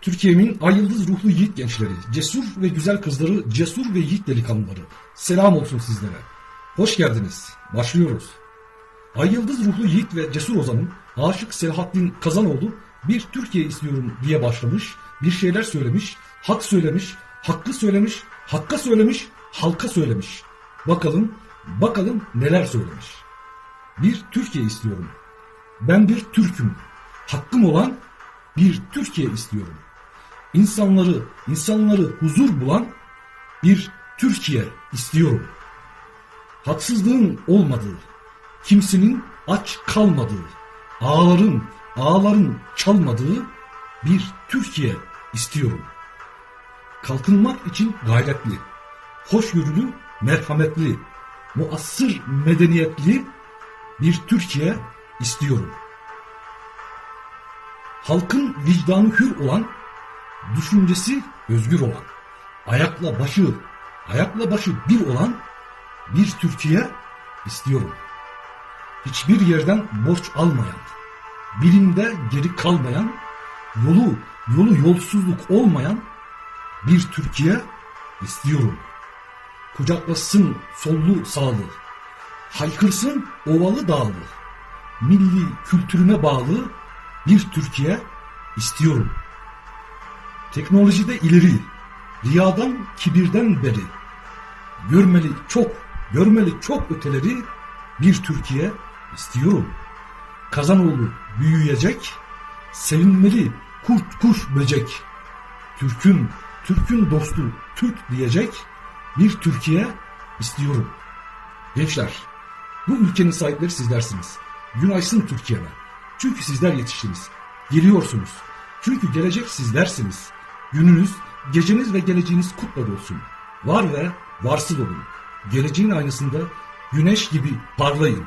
Türkiye'min ay yıldız ruhlu yiğit gençleri, cesur ve güzel kızları, cesur ve yiğit delikanlıları. Selam olsun sizlere. Hoş geldiniz. Başlıyoruz. Ay yıldız ruhlu yiğit ve cesur ozanın Aşık Selahattin Kazanoğlu bir Türkiye istiyorum diye başlamış, bir şeyler söylemiş, hak söylemiş, hakkı söylemiş, hakka söylemiş, halka söylemiş. Bakalım, bakalım neler söylemiş. Bir Türkiye istiyorum. Ben bir Türk'üm. Hakkım olan bir Türkiye istiyorum. İnsanları, insanları huzur bulan bir Türkiye istiyorum. Haksızlığın olmadığı, kimsenin aç kalmadığı, ağların, ağların çalmadığı bir Türkiye istiyorum. Kalkınmak için gayretli, hoşgörülü, merhametli, muassır medeniyetli bir Türkiye istiyorum. Halkın vicdanı hür olan, düşüncesi özgür olan, ayakla başı, ayakla başı bir olan bir Türkiye istiyorum. Hiçbir yerden borç almayan, bilimde geri kalmayan, yolu yolu yolsuzluk olmayan bir Türkiye istiyorum. Kucaklasın sollu sağlı, haykırsın ovalı dağlı, milli kültürüne bağlı bir Türkiye istiyorum. Teknolojide ileri, riyadan kibirden beri, görmeli çok, görmeli çok öteleri bir Türkiye istiyorum. Kazanoğlu büyüyecek, sevinmeli kurt kuş böcek, Türk'ün, Türk'ün dostu Türk diyecek bir Türkiye istiyorum. Gençler, bu ülkenin sahipleri sizlersiniz. Günaysın Türkiye'me. Çünkü sizler yetiştiniz. Geliyorsunuz. Çünkü gelecek sizlersiniz. Gününüz, geceniz ve geleceğiniz kutla olsun. Var ve varsıl olun. Geleceğin aynısında güneş gibi parlayın.